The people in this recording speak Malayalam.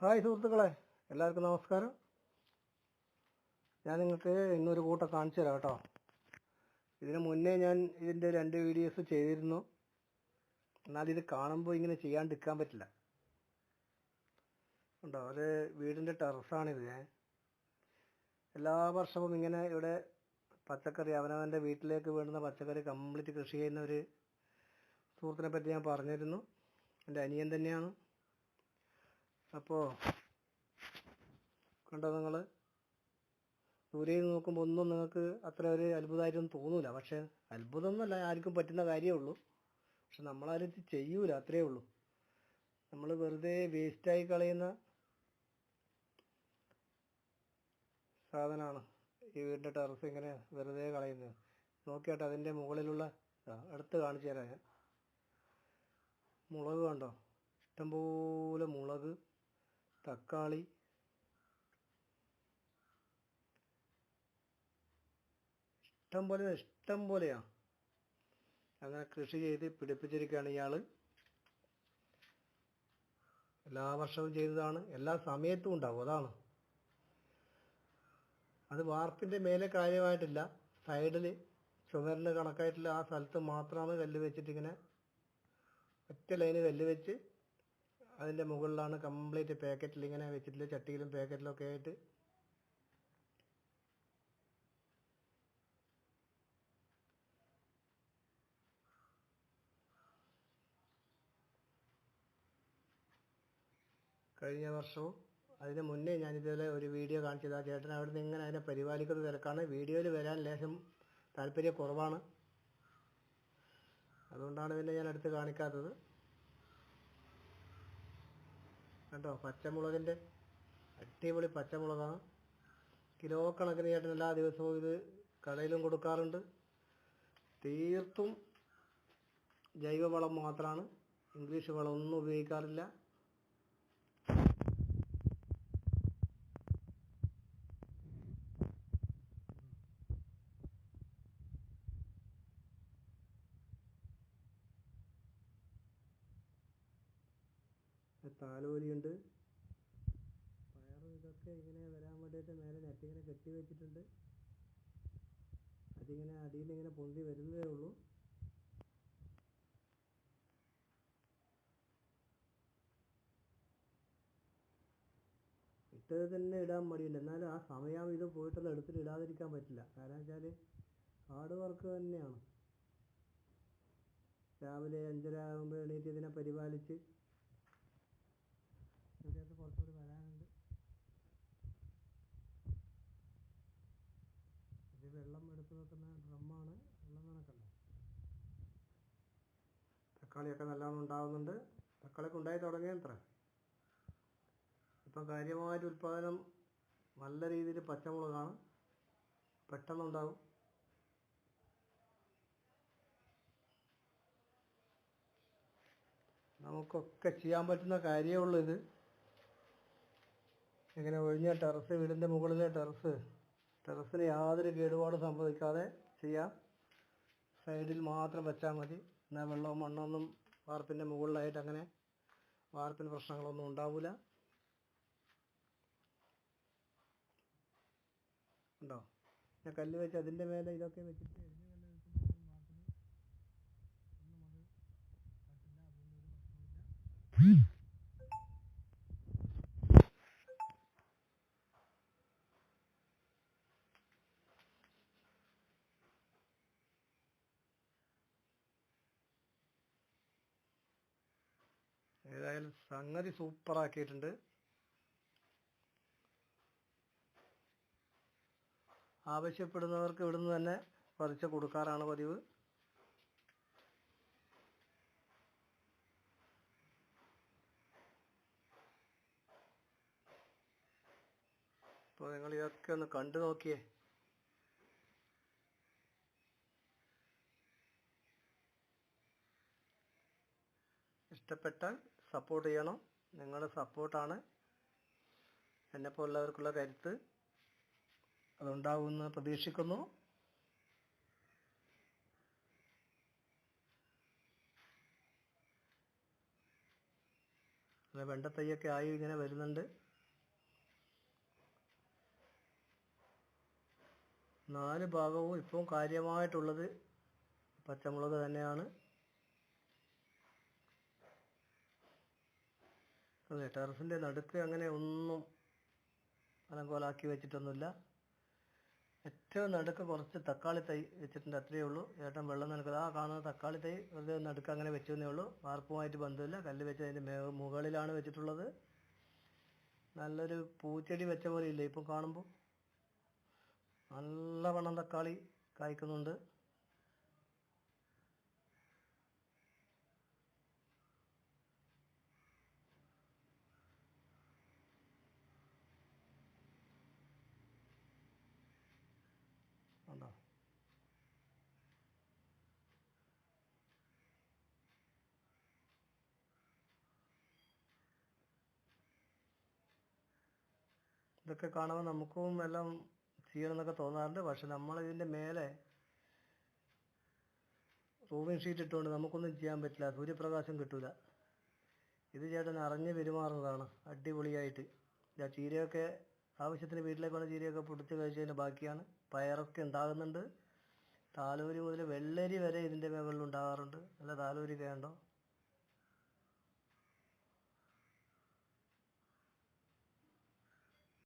ഹായ് സുഹൃത്തുക്കളെ എല്ലാവർക്കും നമസ്കാരം. ഞാൻ നിങ്ങൾക്ക് ഇന്നൊരു കൂട്ടം കാണിച്ചു തരാം കേട്ടോ. ഇതിന് മുന്നേ ഞാൻ ഇതിന്റെ രണ്ട് വീഡിയോസ് ചെയ്തിരുന്നു. എന്നാൽ ഇത് കാണുമ്പോൾ ഇങ്ങനെ ചെയ്യാണ്ടിരിക്കാൻ പറ്റില്ല. ഉണ്ടോ ഒരു വീടിന്റെ ടെറസാണിത് എല്ലാ വർഷവും ഇങ്ങനെ ഇവിടെ പച്ചക്കറി അവനവന്റെ വീട്ടിലേക്ക് വേണ്ടുന്ന പച്ചക്കറി കംപ്ലീറ്റ് കൃഷി ചെയ്യുന്ന ഒരു സുഹൃത്തിനെ പറ്റി ഞാൻ പറഞ്ഞിരുന്നു. എന്റെ അനിയൻ തന്നെയാണ്. അപ്പോൾ കണ്ടോ നിങ്ങൾ ദൂരെ നോക്കുമ്പോ ഒന്നും നിങ്ങൾക്ക് അത്ര ഒരു അത്ഭുതമായിട്ടൊന്നും തോന്നൂല. പക്ഷെ അത്ഭുതമൊന്നുമല്ല ആർക്കും പറ്റുന്ന കാര്യമേ ഉള്ളൂ. പക്ഷെ നമ്മളാരും ഇത് ചെയ്യൂല അത്രേ ഉള്ളൂ. നമ്മൾ വെറുതെ വേസ്റ്റായി കളയുന്ന സാധനമാണ് ഈ വീടിന്റെ ടെറസ് ഇങ്ങനെ വെറുതെ കളയുന്നത്. നോക്കിയാട്ടെ അതിന്റെ മുകളിലുള്ള അടുത്ത് കാണിച്ചു തരാം മുളക് കണ്ടോ? ഇഷ്ടംപോലെ മുളക്. തക്കാളി ഇഷ്ടം പോലെ ഇഷ്ടം പോലെയാ. അങ്ങനെ കൃഷി ചെയ്ത് പിടിപ്പിച്ചിരിക്കുകയാണ് ഇയാൾ. എല്ലാ വർഷവും ചെയ്തതാണ്. എല്ലാ സമയത്തും ഉണ്ടാവും അതാണ്. അത് വാർപ്പിന്റെ മേലെ കാര്യമായിട്ടില്ല. സൈഡിൽ ചുമരിന് കണക്കായിട്ടുള്ള ആ സ്ഥലത്ത് മാത്രമാണ് കല്ല് വെച്ചിട്ടിങ്ങനെ ഒറ്റ ലൈന് കല്ല് വെച്ച് അതിന്റെ മുകളിലാണ് കംപ്ലീറ്റ് പാക്കറ്റിൽ ഇങ്ങനെ വെച്ചിട്ടില്ല? ചട്ടിയിലും പാക്കറ്റിലും ഒക്കെ ആയിട്ട്. കഴിഞ്ഞ വർഷവും അതിന് മുന്നേ ഞാൻ ഇതുപോലെ ഒരു വീഡിയോ കാണിച്ചത് ആ ചേട്ടൻ. അവിടെ നിന്ന് ഇങ്ങനെ അതിനെ പരിപാലിക്കുന്ന തിരക്കാണ്. വീഡിയോയിൽ വരാൻ ലേശം താല്പര്യക്കുറവാണ്. അതുകൊണ്ടാണ് പിന്നെ ഞാൻ അടുത്ത് കാണിക്കാത്തത്. കണ്ടോ? പച്ചമുളകിന്റെ അടിപൊളി പച്ചമുളകാണ്. കിലോ കണക്കിന് ചേട്ടൻ എല്ലാ ദിവസവും ഇത് കടയിലും കൊടുക്കാറുണ്ട്. തീർത്തും ജൈവവളം മാത്രമാണ് ഇംഗ്ലീഷ് വളമൊന്നും ഉപയോഗിക്കാറില്ല. താലോലിയുണ്ട്. പയറും ഇതൊക്കെ ഇങ്ങനെ വരാൻ വേണ്ടിയിട്ട് മേലെ നെറ്റിങ്ങനെ കെട്ടി വെച്ചിട്ടുണ്ട്. അതിങ്ങനെ അടിയിൽ ഇങ്ങനെ പൊന്തി വരുന്നതേ ഉള്ളൂ. ഇട്ടത് തന്നെ ഇടാൻ മടിയുണ്ട്. എന്നാലും ആ സമയം ഇത് പോയിട്ടുള്ള എടുത്തിട്ട് ഇടാതിരിക്കാൻ പറ്റില്ല. കാരണം വെച്ചാൽ ഹാർഡ് വർക്ക് തന്നെയാണ്. രാവിലെ അഞ്ചര ആകുമ്പോൾ എണീറ്റ് ഇതിനെ പരിപാലിച്ച് വെള്ളം എടുത്ത് വെക്കുന്ന ഡ്രമ്മാണ്. വെള്ളം നനക്കണ്ടേ. തക്കാളിയൊക്കെ നല്ലോണം ഉണ്ടാവുന്നുണ്ട്. തക്കാളിയൊക്കെ ഉണ്ടായി തുടങ്ങിയത്ര ഇപ്പം കാര്യമായിട്ട് ഉൽപ്പാദനം നല്ല രീതിയിൽ പച്ചമുളകാണ്. പെട്ടെന്നുണ്ടാവും. നമുക്കൊക്കെ ചെയ്യാൻ പറ്റുന്ന കാര്യമേ ഉള്ളൂ ഇത്. ഇങ്ങനെ ഒഴിഞ്ഞ ടെറസ് വീടിന്റെ മുകളിലെ ടെറസ്. ടെറസിന് യാതൊരു കേടുപാടും സംഭവിക്കാതെ ചെയ്യാം. സൈഡിൽ മാത്രം വെച്ചാൽ മതി. എന്നാൽ വെള്ളവും മണ്ണൊന്നും വാർപ്പിന്റെ മുകളിലായിട്ട് അങ്ങനെ വാർപ്പിന് പ്രശ്നങ്ങളൊന്നും ഉണ്ടാവില്ല ഉണ്ടോ? പിന്നെ കല്ല് വെച്ച് അതിന്റെ മേലെ ഇതൊക്കെ വെച്ചിട്ട് എഴുതി കല്ല് വെക്കുമ്പോഴത്തേക്കും വാർപ്പിന് ഒന്നും അത് പറ്റില്ല അതുകൊണ്ട് ഒരു പ്രശ്നമില്ല ഏതായാലും സംഗതി സൂപ്പർ ആക്കിയിട്ടുണ്ട് ആവശ്യപ്പെടുന്നവർക്ക് ഇവിടുന്ന് തന്നെ പറിച്ച് കൊടുക്കാറാണ് പതിവ്. അപ്പോൾ നിങ്ങൾ ഇതൊക്കെ ഒന്ന് കണ്ടു നോക്കിയേ. ഇഷ്ടപ്പെട്ടാൽ സപ്പോർട്ട് ചെയ്യണം. നിങ്ങളുടെ സപ്പോർട്ടാണ് എന്നെപ്പോലുള്ളവർക്കുള്ള കരുത്ത് അതുണ്ടാവുമെന്ന് പ്രതീക്ഷിക്കുന്നു. വെണ്ടത്തൈയൊക്കെ ആയി ഇങ്ങനെ വരുന്നുണ്ട്. നാല് ഭാഗവും ഇപ്പം കാര്യമായിട്ടുള്ളത് പച്ചമുളക് തന്നെയാണ്. അതെ ടെറസിന്റെ നടുക്ക് അങ്ങനെ ഒന്നും അലങ്കോലാക്കി വെച്ചിട്ടൊന്നുമില്ല. ഏറ്റവും നടുക്ക് കുറച്ച് തക്കാളി തൈ വെച്ചിട്ടുണ്ട് അത്രയേ ഉള്ളൂ. ഏട്ടൻ വെള്ളം നനക്കുന്നത് ആ കാണുന്ന തക്കാളി തൈ വെറുതെ നടുക്ക് അങ്ങനെ വെച്ചതേ ഉള്ളൂ. വാർപ്പുമായിട്ട് ബന്ധമില്ല. കല്ല് വെച്ച് അതിന്റെ മുകളിലാണ് വെച്ചിട്ടുള്ളത്. നല്ലൊരു പൂച്ചെടി വെച്ച പോലെ ഇല്ല ഇപ്പം കാണുമ്പോൾ നല്ലവണ്ണം തക്കാളി കായ്ക്കുന്നുണ്ട്. കണ്ടോ ഇതൊക്കെ കാണുമ്പോൾ നമുക്കും എല്ലാം ചെയ്യണമെന്നൊക്കെ തോന്നാറുണ്ട്. പക്ഷെ നമ്മൾ ഇതിന്റെ മേലെ റൂമിംഗ് ഷീറ്റ് ഇട്ടുകൊണ്ട് നമുക്കൊന്നും ചെയ്യാൻ പറ്റില്ല. സൂര്യപ്രകാശം കിട്ടൂല. ഇത് ചേട്ടൻ അറിഞ്ഞ് പെരുമാറുന്നതാണ്. അടിപൊളിയായിട്ട്. ചീരയൊക്കെ ആവശ്യത്തിന് വീട്ടിലേക്ക് വന്ന ചീരയൊക്കെ പൊടിച്ച് കഴിച്ചതിന്റെ ബാക്കിയാണ്. പയറൊക്കെ ഉണ്ടാകുന്നുണ്ട്. താലൂരി മുതൽ വെള്ളരി വരെ ഇതിന്റെ മുകളിൽ ഉണ്ടാകാറുണ്ട് നല്ല താലൂരി കണ്ടോ